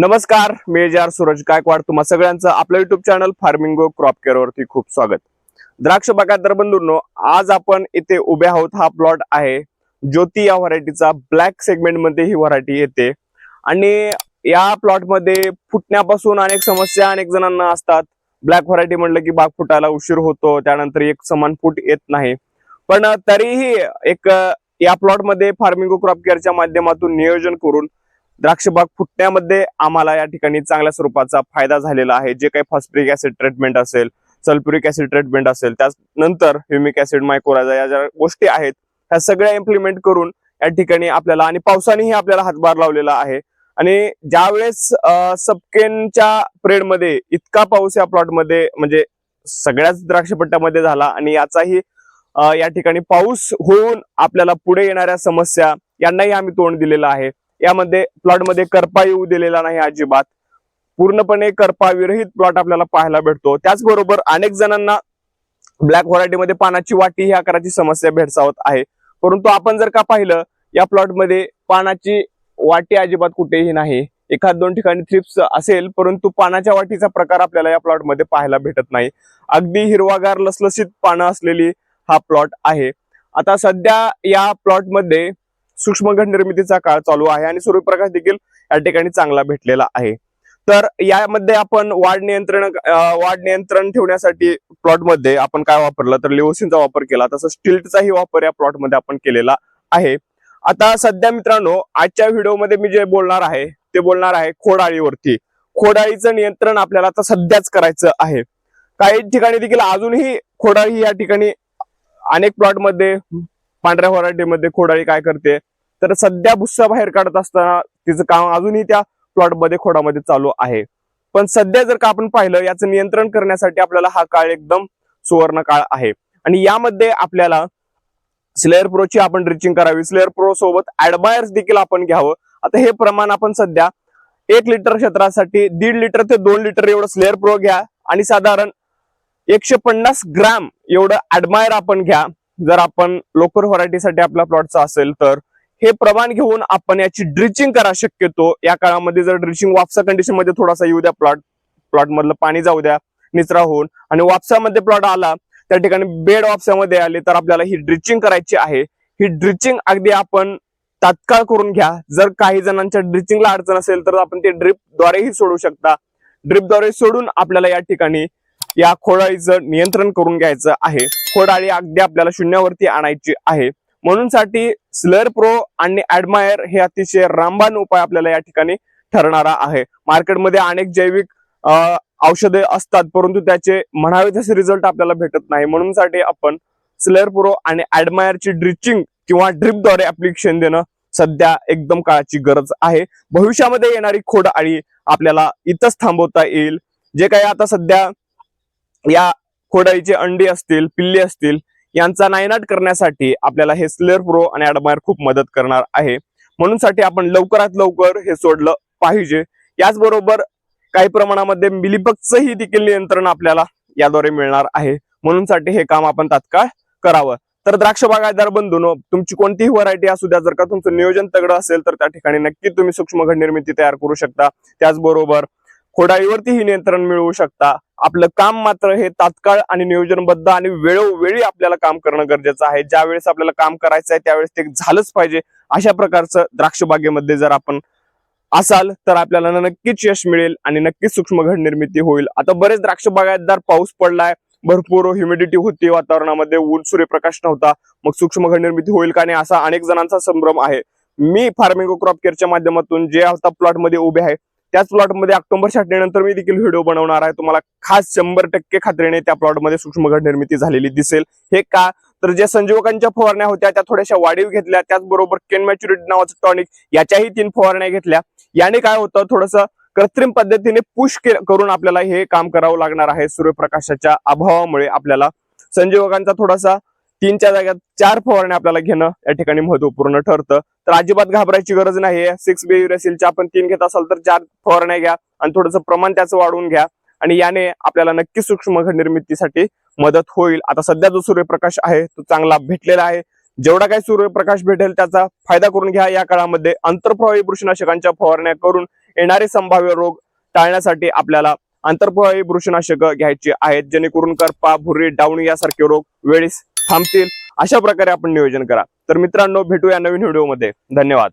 नमस्कार मी जार सूरज गायकवाड. तुम्हा सगळ्यांचं आपलं YouTube channel Farmingo crop care वरती खूप स्वागत. द्राक्ष बागायतदार बंधूंनो आज आपण इथे उभे आहोत. हा प्लॉट आहे ज्योती या व्हरायटीचा. ब्लॅक सेगमेंटमध्ये ही व्हरायटी येते. आणि या प्लॉटमध्ये फुटण्यापासून अनेक समस्या अनेक जणांना असतात. ब्लॅक व्हरायटी म्हणलं की बाग फुटायला उशीर होतो त्यानंतर एक समान फूट येत नाही. पण तरीही एक या प्लॉटमध्ये फार्मिंगो क्रॉप केअरच्या माध्यमातून नियोजन करून द्राक्ष बाग फुटण्यामध्ये आम्हाला या ठिकाणी चांगल्या स्वरूपाचा फायदा झालेला आहे. जे काही फॉस्प्रिक ऍसिड ट्रीटमेंट असेल सल्फ्युरिक ऍसिड ट्रीटमेंट असेल त्यानंतर ह्युमिक ऍसिड मायक्रोराजा या ज्या गोष्टी आहेत ह्या सगळ्या इम्प्लिमेंट करून या ठिकाणी आपल्याला आणि पावसानेही आपल्याला हातभार लावलेला आहे. आणि ज्यावेळेस सबकेनच्या प्रेडमध्ये इतका पाऊस या प्लॉटमध्ये म्हणजे सगळ्याच द्राक्षपट्ट्यामध्ये झाला आणि याचाही या ठिकाणी पाऊस होऊन आपल्याला पुढे येणाऱ्या समस्या यांनाही आम्ही तोंड दिलेलं आहे. यामध्ये प्लॉटमध्ये करपा येऊ दिलेला नाही अजिबात. पूर्णपणे करपा विरहित प्लॉट आपल्याला पाहायला भेटतो. त्याचबरोबर अनेक जणांना ब्लॅक व्हरायटीमध्ये पानाची वाटी ही आकाराची समस्या भेडसावत आहे. परंतु आपण जर का पाहिलं या प्लॉटमध्ये पानाची वाटी अजिबात कुठेही नाही. एखाद दोन ठिकाणी थ्रिप्स असेल परंतु पानाच्या वाटीचा प्रकार आपल्याला या प्लॉटमध्ये पाहायला भेटत नाही. अगदी हिरवागार लसलसीत पानं असलेली हा प्लॉट आहे. आता सध्या या प्लॉटमध्ये सूक्ष्म घट निर्मितीचा काळ चालू आहे आणि सूर्यप्रकाश देखील या ठिकाणी चांगला भेटलेला आहे. तर यामध्ये आपण वाढ नियंत्रण वाढ नियंत्रण ठेवण्यासाठी प्लॉटमध्ये आपण काय वापरलं? तर लिओसिनचा वापर केला. तसं स्टिल्टचाही वापर या प्लॉटमध्ये आपण केलेला आहे. आता सध्या मित्रांनो आजच्या व्हिडिओमध्ये मी जे बोलणार आहे ते बोलणार आहे खोडाळीवरती. खोडाळीचं नियंत्रण आपल्याला आता सध्याच करायचं आहे. काही ठिकाणी देखील अजूनही खोडाळी या ठिकाणी अनेक प्लॉटमध्ये पांढऱ्या व्हरायटीमध्ये खोडाळी काय करते? तर सध्या भुस्सा बाहेर काढत असताना तिचं काम अजूनही त्या प्लॉटमध्ये खोडामध्ये चालू आहे. पण सध्या जर का आपण पाहिलं याचं नियंत्रण करण्यासाठी आपल्याला हा काळ एकदम सुवर्ण काळ आहे. आणि यामध्ये आपल्याला स्लेअर प्रोची आपण ड्रिचिंग करावी. स्लेअर प्रो सोबत ऍडमायर्स देखील आपण घ्यावं. आता हे प्रमाण आपण सध्या एक लिटर क्षेत्रासाठी दीड लिटर ते दोन लिटर एवढं स्लेअर प्रो घ्या. आणि साधारण एकशे पन्नास ग्राम एवढं ऍडमायर आपण घ्या. जर आपण लोकर व्हरायटीसाठी आपल्या प्लॉटचा असेल तर हे प्रमाण घेऊन आपण याची ड्रिचिंग करा शक्यतो. या काळामध्ये जर ड्रिचिंग वापसा कंडिशनमध्ये थोडासा येऊ द्या प्लॉट प्लॉट मधलं पाणी जाऊ द्या निचरा होऊन. आणि वापसामध्ये प्लॉट आला त्या ठिकाणी बेड वापसामध्ये आले तर आपल्याला ही ड्रिचिंग करायची आहे. ही ड्रिचिंग अगदी आपण तात्काळ करून घ्या. जर काही जणांच्या ड्रिचिंगला अडचण असेल तर आपण ते ड्रिपद्वारेही सोडू शकता. ड्रिपद्वारे सोडून आपल्याला या ठिकाणी या खोडाळीचं नियंत्रण करून घ्यायचं आहे. खोडाळी अगदी आपल्याला शून्यावरती आणायची आहे. म्हणून साठी स्लर प्रो आणि ऍडमायर हे अतिशय रामबाण उपाय आपल्याला या ठिकाणी ठरणारा आहे. मार्केटमध्ये अनेक जैविक औषधे असतात परंतु त्याचे म्हणावे तसे रिझल्ट आपल्याला भेटत नाही. म्हणून साठी आपण स्लेअर प्रो आणि ऍडमायरची ड्रिचिंग किंवा ड्रिपद्वारे ऍप्लिकेशन देणं सध्या एकदम काळाची गरज आहे. भविष्यामध्ये येणारी खोड आळी आपल्याला इथंच थांबवता येईल. जे काही आता सध्या या खोडाईचे अंडी असतील पिल्ली असतील यांचा नायनाट करण्यासाठी आपल्याला हे स्लेअर प्रो आणि ॲडमायर खूप मदत करणार आहे. म्हणून साठी आपण लवकरात लवकर हे सोडलं पाहिजे. याचबरोबर काही प्रमाणामध्ये मिलीबगचंही देखील नियंत्रण आपल्याला याद्वारे मिळणार आहे. म्हणून साठी हे काम आपण तात्काळ करावं. तर द्राक्ष बागायतदार बंधून तुमची कोणतीही व्हरायटी असू द्या जर का तुमचं नियोजन तगडं असेल तर त्या ठिकाणी नक्की तुम्ही सूक्ष्म घड निर्मिती तयार करू शकता. त्याचबरोबर खोडाईवरतीही नियंत्रण मिळवू शकता. आपलं काम मात्र हे तात्काळ आणि नियोजनबद्ध आणि वेळोवेळी आपल्याला काम करणं गरजेचं आहे. ज्या वेळेस आपल्याला काम करायचं आहे त्यावेळेस ते झालंच पाहिजे. अशा प्रकारचं द्राक्ष बागेमध्ये जर आपण असाल तर आपल्याला नक्कीच यश मिळेल आणि नक्कीच सूक्ष्म घड निर्मिती होईल. आता बरेच द्राक्ष बागायतदार पाऊस पडलाय. भरपूर ह्युमिडिटी होती वातावरणामध्ये ऊन सूर्यप्रकाश नव्हता. मग सूक्ष्म घड निर्मिती होईल का नाही असा अनेक जणांचा संभ्रम आहे. मी फार्मिंग क्रॉप केअरच्या माध्यमातून जे आता प्लॉटमध्ये उभे आहे त्याच प्लॉटमध्ये ऑक्टोबर छाटणीनंतर मी देखील व्हिडिओ बनवणार आहे. तुम्हाला खास शंभर टक्के खात्रीने त्या प्लॉटमध्ये सूक्ष्म निर्मिती झालेली दिसेल. हे का? तर ज्या संजीवकांच्या फवारण्या होत्या त्या थोड्याशा वाढीव घेतल्या. त्याचबरोबर केन मॅच्युरिटी नावाचं टॉनिक याच्याही तीन फवारण्या घेतल्या. याने काय होतं? थोडंसं कृत्रिम पद्धतीने पुश करून आपल्याला हे काम करावं लागणार आहे. सूर्यप्रकाशाच्या अभावामुळे आपल्याला संजीवकांचा थोडासा तीनच्या जाग्यात चार फवारण्या आपल्याला घेणं या ठिकाणी महत्त्वपूर्ण ठरतं. तर अजिबात घाबरायची गरज नाही सिक्स बी युरेसिलच्या आपण तीन घेत असाल तर चार फवारण्या घ्या आणि थोडंसं प्रमाण त्याचं वाढवून घ्या. आणि याने आपल्याला नक्की सूक्ष्म घड निर्मितीसाठी मदत होईल. आता सध्या जो सूर्यप्रकाश आहे तो चांगला भेटलेला आहे. जेवढा काही सूर्यप्रकाश भेटेल त्याचा फायदा करून घ्या. या काळामध्ये आंतरप्रवाही बुरशीनाशकांच्या फवारण्या करून येणारे संभाव्य रोग टाळण्यासाठी आपल्याला आंतरफळी बुरशीनाशक घ्यायची आहेत. जेणेकरून करपा भुरी डावणी यासारखे रोग वेळीस थांबतील. अशा प्रकारे आपण नियोजन करा. तर मित्रांनो भेटूया नवीन व्हिडिओमध्ये. धन्यवाद.